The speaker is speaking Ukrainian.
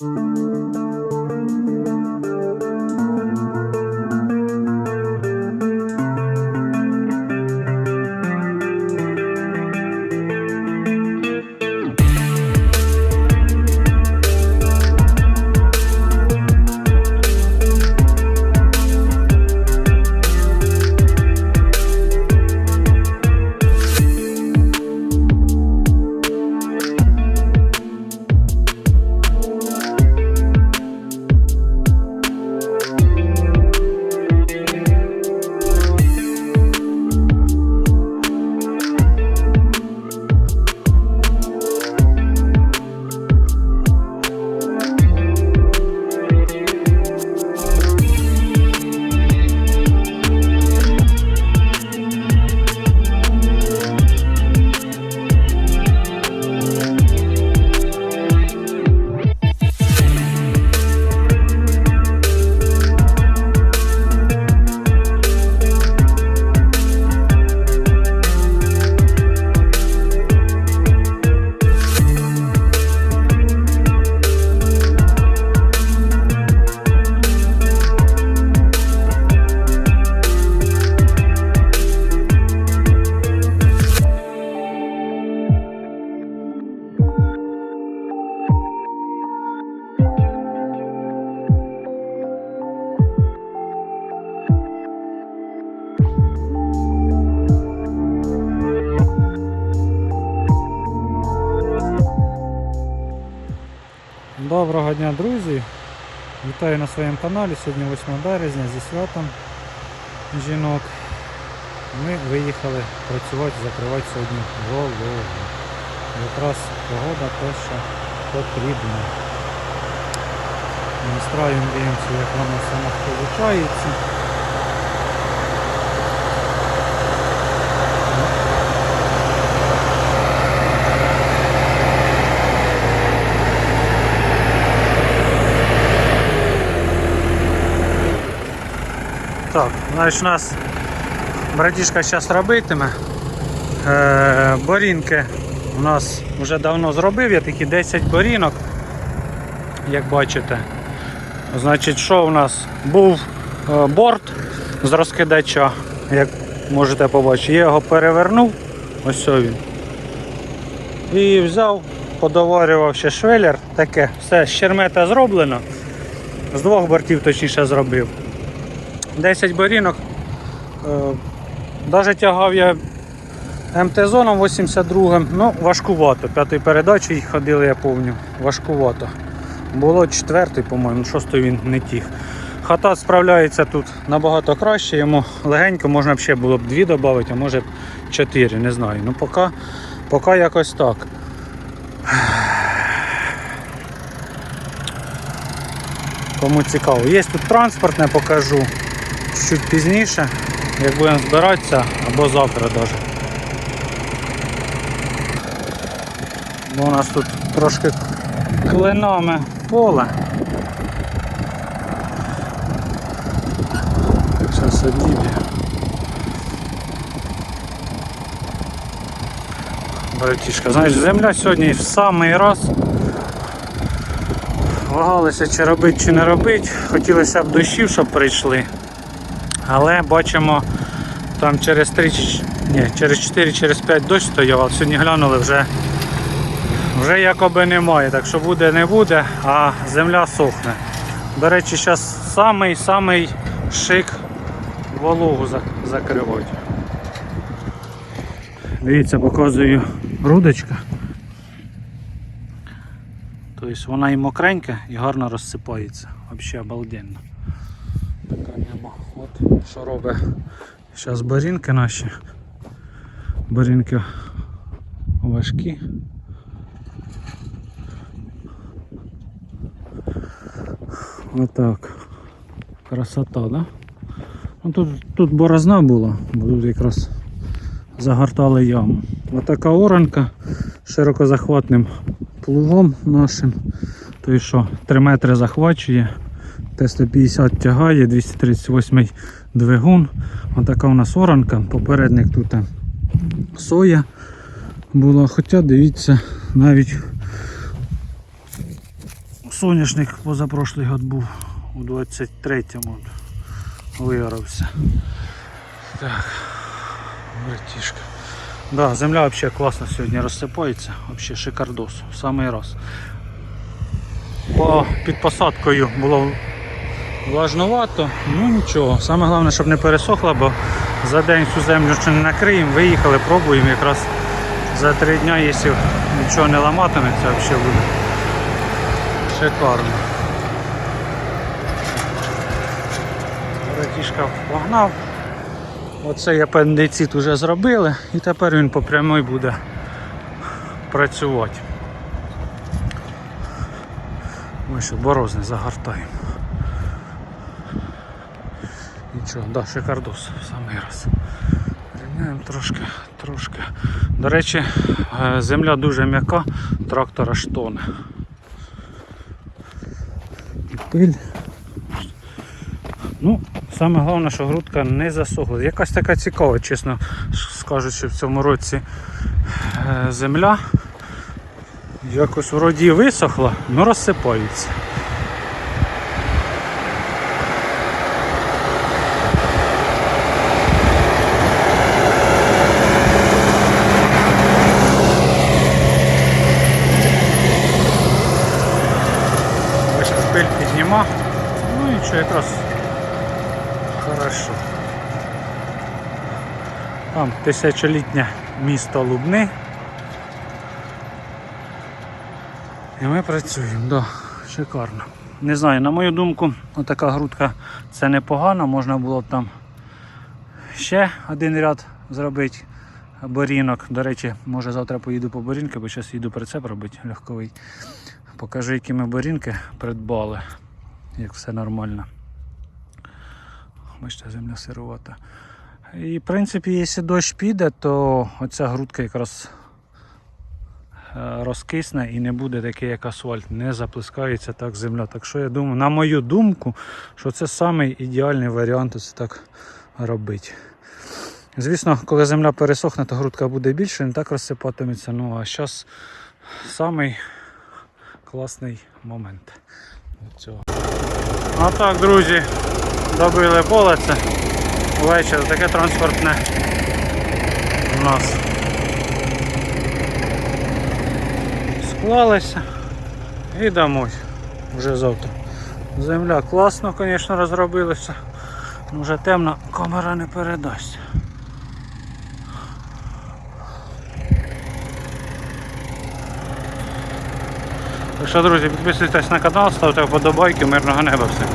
Música Доброго дня, друзі! Вітаю на своєму каналі. Сьогодні 8 березня зі святом жінок. Ми виїхали працювати, закривати сьогодні голову. Якраз погода те, що потрібно. Настраюємо, дивимося, як воно саме виходить. Так, значить у нас братішка зараз робитиме. Е, борінки у нас вже давно зробив, я такі 10 борінок, як бачите. Значить, що у нас? Був е, борт з розкидача, як можете побачити. Я його перевернув, ось він. І взяв, подоварював ще швеллер, таке, все, з щермета зроблено. З двох бортів точніше зробив. 10 борінок. Навіть тягав я МТ-зоном 82 ну важкувато. П'ятої передачі ходили, я пам'ятаю. Важкувато. Було четвертий, по-моєму, шостий він не тіг. Хата справляється тут набагато краще, йому легенько, можна б ще було б дві додати, а може б чотири, не знаю. Ну поки, поки якось так. Кому цікаво. Є тут транспортне, покажу чуть пізніше, як будемо збиратися або завтра навіть. Бо у нас тут трошки клинами поле. Зараз одіб'є. Братішка, знаєш, земля сьогодні в самий раз. Вагалися чи робити, чи не робити. Хотілося б дощів, щоб прийшли. Але бачимо, там через 3, ні, через 4, через 5 дощ стояв, а сьогодні глянули вже вже якоби немає. Так що буде, не буде, а земля сохне. До речі, зараз самий-самий шик вологу зак- закривати. Дивіться, показую рудочка. Тобто вона і мокренька і гарно розсипається. Взагалі обалденно. Така нема. От що робить зараз барінки наші. Барінки важкі. Отак. Красота, да? Ну, тут, тут борозна була, бо тут якраз загортали яму. Отака оранка широкозахватним плугом нашим. Той що 3 метри захвачує, Т-150 тягає, 238 двигун. Отака у нас оранка, попередник тут соя була, хоча дивіться, навіть Соняшник позапрошлий год був у 23-му вигорався. Так, братішка. Да, земля вообще класно сьогодні розсипається, вообще шикардос, в самий раз. По, під посадкою було влажновато, ну нічого. Саме головне, щоб не пересохло, бо за день цю землю ще не накриємо, виїхали, пробуємо якраз за три дня, якщо нічого не ламатиметься, взагалі буде шикарно. Братішка погнав. Оцей апендицит вже зробили і тепер він по прямій буде працювати. Ми ще борозни загортаємо. Нічого, да, шикардос в самий раз. Рівняємо трошки, трошки. До речі, е, земля дуже м'яка, трактор аж тоне. І пиль. Ну, саме головне, що грудка не засохла. Якась така цікава, чесно скажучи, в цьому році е, земля. Якось вроді висохла, але розсипається. Ось пиль підніма. Ну і що якраз хорошо. Там тисячолітнє місто Лубни. І ми працюємо, да, шикарно. Не знаю, на мою думку, отака грудка це непогано, можна було б там ще один ряд зробити борінок. До речі, може завтра поїду по борінки, бо зараз їду прицеп робити легковий. Покажу, які ми борінки придбали, як все нормально. Бачите, земля сировата. І в принципі, якщо дощ піде, то оця грудка якраз е, розкисне і не буде такий, як асфальт, не заплескається так земля. Так що я думаю, на мою думку, що це самий ідеальний варіант це так робити. Звісно, коли земля пересохне, то грудка буде більше, не так розсипатиметься. Ну а зараз самий класний момент. цього. А так, друзі, добили поле це. ввечері, таке транспортне у нас склалося і домой вже завтра. Земля класно, звісно, розробилася. Вже темно, камера не передасть. Так що, друзі, підписуйтесь на канал, ставте вподобайки, мирного неба всім.